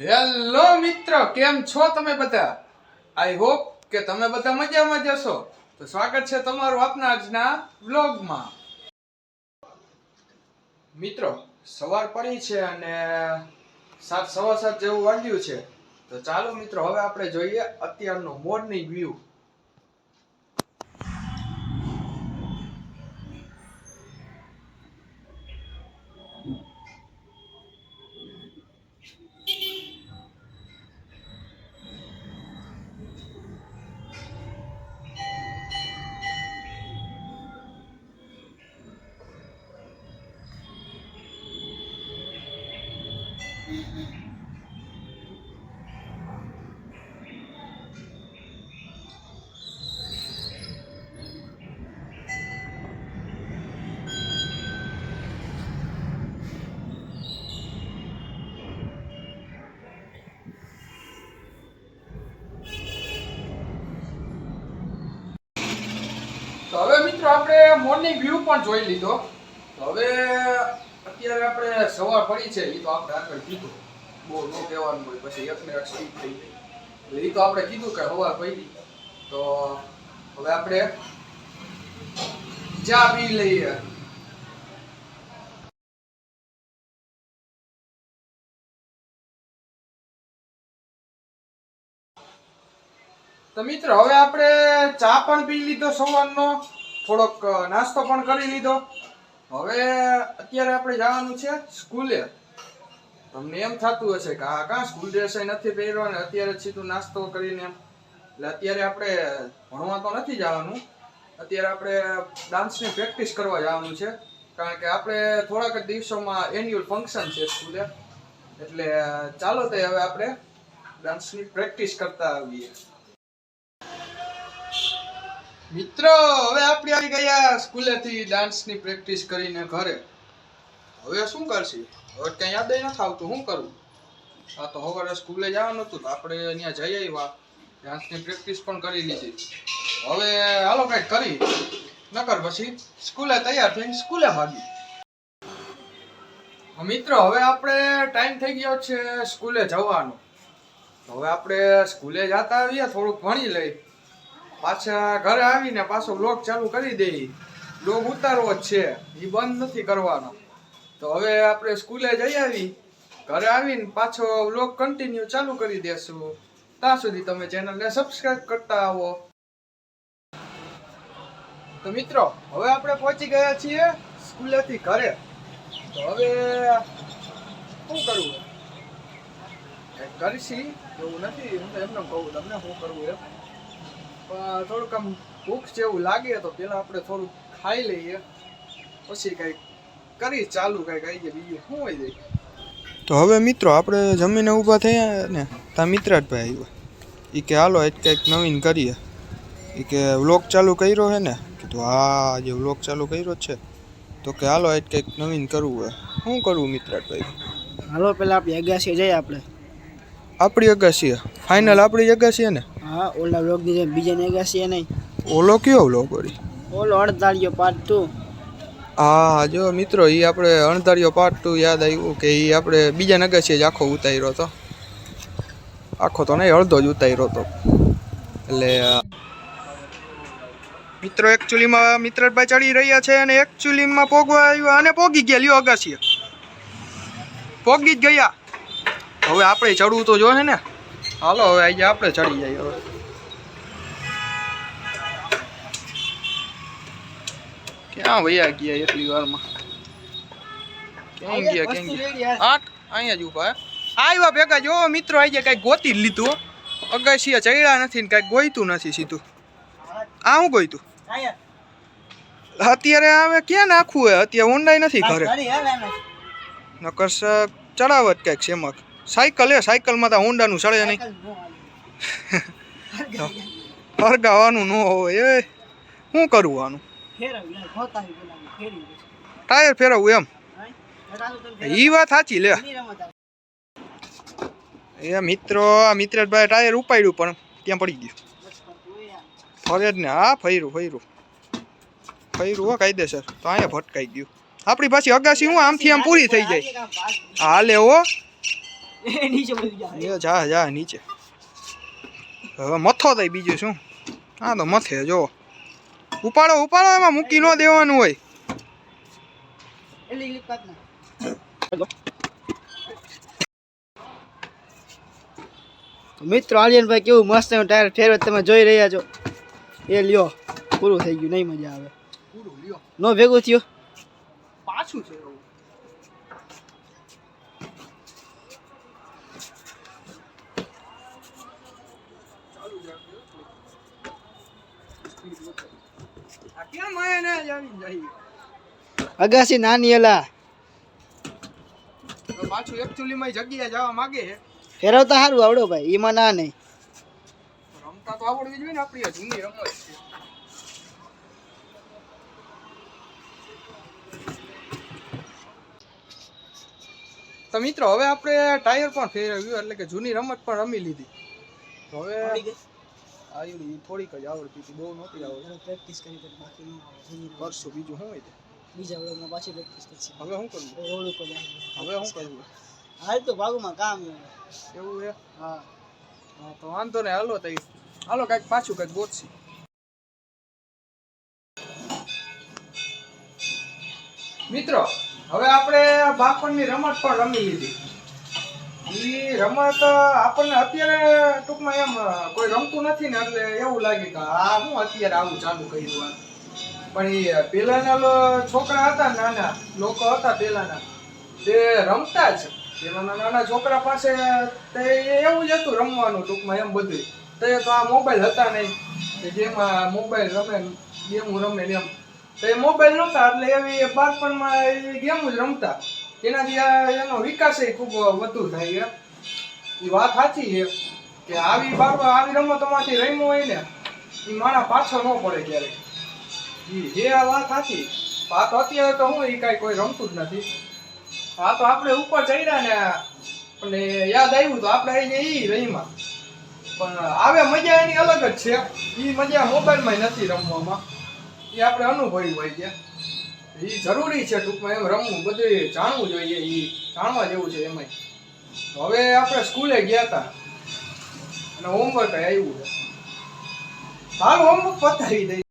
Hello મિત્ર, કેમ છો તમે બધા? આઈ હોપ કે તમે બધા મજામાં જશો તો સ્વાગત છે તમારું આપના આજના વ્લોગમાં. મિત્રો, સવાર પડી છે અને સાત, સવા સાત જેવું વાગ્યું છે. તો ચાલો મિત્રો, હવે આપણે જોઈએ અત્યારનો મોર્નિંગ વ્યૂ તો હવે મિત્રો આપણે મોર્નિંગ વ્યૂ પણ જોઈ લીધો. તો હવે અત્યારે આપણે સવાર પડી છે એ તો આપણે આગળ કીધું. બહુ ન કહેવાનું હોય, પછી એકને એક સ્પીડ થઈ ગઈ. એ તો આપણે કીધું કે સવાર પડી. તો હવે આપણે ચા પી લઈએ. તો મિત્ર, હવે આપણે ચા પણ પી લીધો સવારનો. થોડોક નાસ્તો પણ કરી લીધો. હવે અત્યારે આપણે જવાનું છે સ્કૂલે. તમને એમ થતું હશે કે આ કાં સ્કૂલ ડ્રેસ નથી પહેર્યો ને અત્યારે સીધું નાસ્તો કરીને એમ. એટલે અત્યારે આપણે ભણવા તો નથી જવાનું. અત્યારે આપણે ડાન્સની પ્રેક્ટિસ કરવા જવાનું છે. કારણ કે આપણે થોડાક જ દિવસોમાં એન્યુઅલ ફંક્શન છે સ્કૂલે. એટલે ચાલો તે હવે આપણે ડાન્સની પ્રેક્ટિસ કરતા આવીએ. મિત્રો, હવે આપણે આવી ગયા સ્કૂલેથી ડાન્સની પ્રેક્ટિસ કરીને ઘરે. હવે શું કરશી? હવે કઈ યાદ નથી આવતું શું કરું? આ તો સવારે સ્કૂલે જવાનું હતું આપણે અહીંયા જઈ આવ્યા. ડાન્સની પ્રેક્ટિસ પણ કરી લીધી. હવે હાલો કંઈક કરી નકર પછી સ્કૂલે તૈયાર થઈને સ્કૂલે ભાગી મિત્રો, હવે આપણે ટાઈમ થઈ ગયો છે સ્કૂલે જવાનો. હવે આપણે સ્કૂલે જતા આવીએ, થોડુંક ભણી લઈ પાછા ઘરે આવીને પાછો બ્લોગ ચાલુ કરી દઈ બ્લોગ ઉતારવો જ છે. એ બંધ નથી કરવાનો. તો હવે આપણે સ્કૂલે જઈ આવી. ઘરે આવીને પાછો બ્લોગ કન્ટિન્યુ ચાલુ કરી દેશું. ત્યાં સુધી તમે ચેનલને સબસ્ક્રાઇબ કરતા આવો. તો મિત્રો, હવે આપણે પહોંચી ગયા છીએ સ્કૂલેથી ઘરે. તો હવે શું કરવું? કરીશી? એવું નથી. હું તો એમને કહું, તમને શું કરવું એમ? થોડુંક આમ ભૂખ જેવું લાગે તો પેલા આપણે થોડુંક ખાઈ લઈએ. પછી કંઈક કરી ચાલુ કંઈક આવી જાય બીજું શું હોય જાય તો હવે મિત્રો આપણે જમીને ઊભા થયા ને ત્યાં મિત્રાટભાઈ આવ્યા. એ કે હાલો એ કંઈક નવીન કરીએ. એ કે વ્લોગ ચાલુ કર્યો છે ને? કીધું હા આજે વ્લોગ ચાલુ કર્યો છે. તો કે હાલો એ કંઈક નવીન કરવું હોય શું કરવું મિત્રાટભાઈ હાલો પેલા આપણી અગાસી જઈએ આપણે. આપણી અગાસી ફાઇનલ આપણી અગાસી ને? હા ઓલા વ્લોગની જેમ બીજાની અગાસી નહીં. ઓલો કયો વ્લોગ વળી? ઓલો અણધાર્યો પાર્ટ ટુ હા જો મિત્રો એ આપણે અણધાર્યો પાર્ટ ટુ યાદ આવ્યું કે એ આપણે બીજા નગાસીએ જ આખો ઉતાર્યો હતો આખો તો નહીં અડધો જ ઉતાર્યો હતો એટલે મિત્રો એકચ્યુઅલીમાં મિત્રભાઈ ચડી રહ્યા છે અને એકચ્યુઅલીમાં પોગવા આવ્યા અને પોગી ગયા લ્યો અગાસીએ. પોગી જ ગયા. હવે આપણે ચડવું તો જોઈએ ને. હાલો હવે આજે આપણે ચડી જઈએ હવે. ક્યાં વયા ગયા એટલી વારમાં? ક્યાં ગયા ક્યાં ગયા? આઠ અહીંયા જ ઊભા. આવ્યા ભેગા જો મિત્રો આવી ગયા કાંઈક ગોતી જ લીધું હો. અગાશીએ ચડ્યા નથી ને કાંઈક ગોઈતું નથી સીધું. આ હું ગોઈતું અત્યારે હવે ક્યાં નાખવું હે? અત્યારે ઊંડાઈ નથી ઘરે. નકર ચડાવત કાંઈક શેમક સાયકલ એ, સાયકલમાં તો હોન્ડાનું ચડે નહીં. ફરગાવાનું ન હોય, એ શું કરવું આનું? ટાયર ફેરવવું એમ? ઈ વાત સાચી, લે. એ મિત્રો, આ મિત્રભાઈ ટાયર ઉપાડ્યું પણ ત્યાં પડી ગયું. ફરે જ ને, હા, ફર્યું ફર્યું. ફર્યું હો, કાયદેસર. તો અહીંયા ભટકાઈ ગયું. આપણી પાછી અગાસી હું, આમથી આમ પૂરી થઈ જાય. હાલે હો. એ નીચે બધી જાય. એ જા જા નીચે. હવે મથો થાય બીજું શું? હા તો મથે જો. ઉપાડો ઉપાડો એમાં મૂકી ન દેવાનું હોય. મિત્રો આર્યનભાઈ કેવું મસ્ત એનું ટાયર ફેરવે તમે જોઈ રહ્યા છો. એ લ્યો પૂરું થઈ ગયું નહીં મજા આવે. પૂરું લ્યો. નો ભેગું થયો? પાછું છે અગાસી નાની એલા પાછું એકચ્યુઅલી માં જગ્યાએ જવા માંગે છે. ફેરવતા સારું આવડો ભાઈ એમાં ના નહીં. રમતા તો આવડવી જોઈએ ને આપણી જૂની રમત છે. તો મિત્રો હવે આપણે ટાયર પણ ફેરવ્યું એટલે કે જૂની રમત પણ રમી લીધી. હવે આવડી થોડીક જ આવડતી હતી બહુ નહોતી આવડતી. પ્રેક્ટિસ કરી તો બાકી ન કરશું બીજું શું હોય બીજા વર્ગમાં પાછી પ્રેક્ટિસ કરશે. હવે શું કરવું રોડ ઉપર હવે શું કરવું હાલ તો ભાગમાં કામ એવું છે? હા. હા તો વાંધો નહીં હાલો તઈ. હાલો કાંઈક પાછું કાંઈક ગોતશી. મિત્રો હવે આપણે બાપણની રમત પણ રમી લીધી. ઈ રમત આપણને અત્યારે ટૂંકમાં એમ, કોઈ રમતું નથી ને એટલે એવું લાગે કે આ હું અત્યારે આવું ચાલુ કર્યું પણ એ પેલાના છોકરા હતા નાના, લોકો હતા પેલાના, તે રમતા જ. પેલાના નાના છોકરા પાસે તે એવું જ હતું રમવાનું ટૂંકમાં એમ બધું તે તો આ મોબાઈલ હતા નહીં કે જેમાં મોબાઈલ રમે ગેમ રમે એમ. તો એ મોબાઈલ નહોતા એટલે એવી બાળપણમાં એ ગેમ જ રમતા. એનાથી આ એનો વિકાસ ખૂબ વધુ થાય એમ એ વાત સાચી છે કે આવી બાબત આવી રમતોમાંથી રમ્યું હોય ને એ માણસ પાછો ન પડે ક્યારેક જે આ વાત સાચી તો અત્યારે તો હું એ કાંઈ કોઈ રમતું જ નથી. આ તો આપણે ઉપર ચડ્યા ને, અને યાદ આવ્યું તો આપણે આવીને એ રહીમાં પણ આવે મજા એની અલગ જ છે. એ મજા મોબાઈલમાં નથી રમવામાં. એ આપણે અનુભવી હોય છે. એ જરૂરી છે ટૂંકમાં એમ રમવું બધું જાણવું જોઈએ એ જાણવા જેવું છે એમાંય. તો હવે આપણે સ્કૂલે ગયા હતા અને હોમવર્ક આવ્યું છે. હાલ હોમવર્ક પતાવી દઈ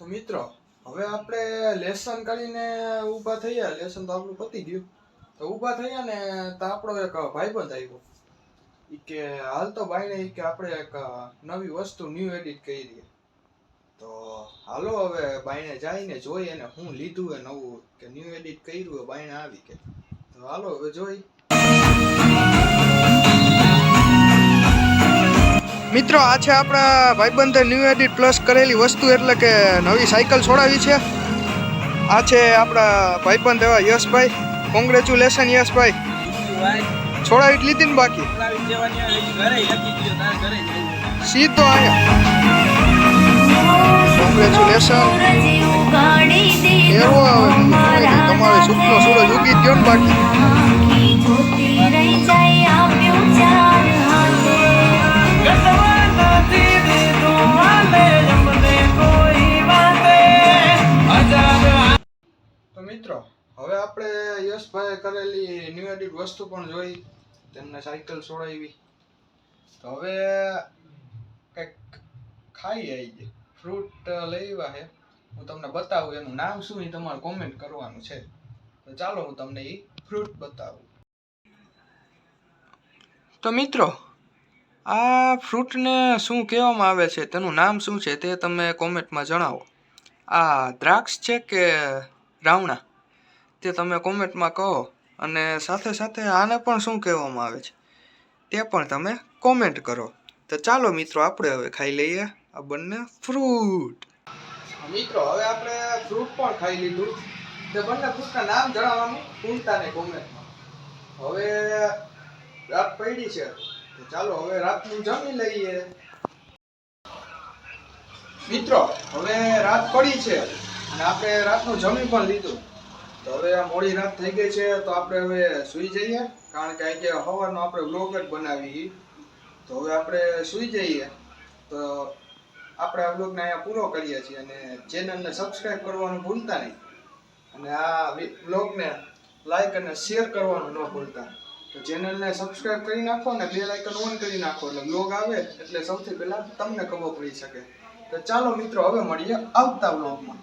તો મિત્રો, હવે આપણે લેસન કરીને ઊભા થયા. લેસન તો આપણું પતી ગયું. તો ઊભા થયા ને તો આપણો એક ભાઈબંધ આવ્યો. એ કે, હાલ તો ભાઈને કે આપણે એક નવી વસ્તુ ન્યૂ એડિટ કરી તો હાલો હવે બાઈને જઈને જોઈએ ને હું લીધું એ નવું કે ન્યૂ એડિટ કર્યું એ બાઈને આવી કે તો હાલો હવે જોઈ. મિત્રો આ છે આપણા ભાઈબંધે ન્યૂ એડિટ પ્લસ કરેલી વસ્તુ એટલે કે નવી સાયકલ છોડાવી છે. આ છે આપણા ભાઈબંધ એવા યશભાઈ. કોંગ્રેચ્યુલેશન યશભાઈ. છોડાવી લીધી ને બાકી? સીધો અહીંયા કોંગ્રેચ્યુલેશન તમારે સુખનો સૂરજ ઉગી ગયો ને બાકી. એડિટ વસ્તુ પણ જોઈ, તેમને સાયકલ છોડાવી. તો હવે કંઈક ખાઈ આવી ફ્રૂટ લેવા છે હું તમને બતાવું એનું નામ શું એ તમારે કોમેન્ટ કરવાનું છે. તો ચાલો હું તમને એ ફ્રૂટ બતાવું. તો મિત્રો, આ ફ્રૂટને શું કહેવામાં આવે છે, તેનું નામ શું છે તે તમે કોમેન્ટમાં જણાવો. આ દ્રાક્ષ છે કે રાવણા? તે તમે કોમેન્ટમાં કહો. અને સાથે સાથે આને પણ શું કહેવામાં આવે છે? તે પણ તમે કોમેન્ટ કરો. તો ચાલો મિત્રો, આપણે હવે ખાઈ લઈએ આ બંને ફ્રૂટ મિત્રો, હવે આપણે ફ્રૂટ પણ ખાઈ લીધું. તે બંને ફ્રૂટના નામ જણાવવાનું ભૂલતા નહીં કોમેન્ટમાં હવે રાત પડી છે. તો ચાલો હવે રાતનું જમી લઈએ. મિત્રો, હવે રાત પડી છે. અને આપણે રાતનું જમી પણ લીધું. તો હવે આ મોડી રાત થઈ ગઈ છે, તો આપણે હવે સૂઈ જઈએ. કારણ કે આજે હવાનો આપણે વ્લોગ જ બનાવી તો હવે આપણે સૂઈ જઈએ. તો આપણે આ વ્લોગને અહીંયા પૂરો કરીએ છીએ અને ચેનલને સબસ્ક્રાઈબ કરવાનું ભૂલતા નહીં. અને આ વ્લોગને લાઈક અને શેર કરવાનું ન ભૂલતા. તો ચેનલને સબસ્ક્રાઈબ કરી નાખો અને બે લાઇકન ઓન કરી નાખો એટલે વ્લોગ આવે એટલે સૌથી પહેલાં તમને ખબર પડી શકે. તો ચાલો મિત્રો, હવે મળીએ આવતા વ્લોગમાં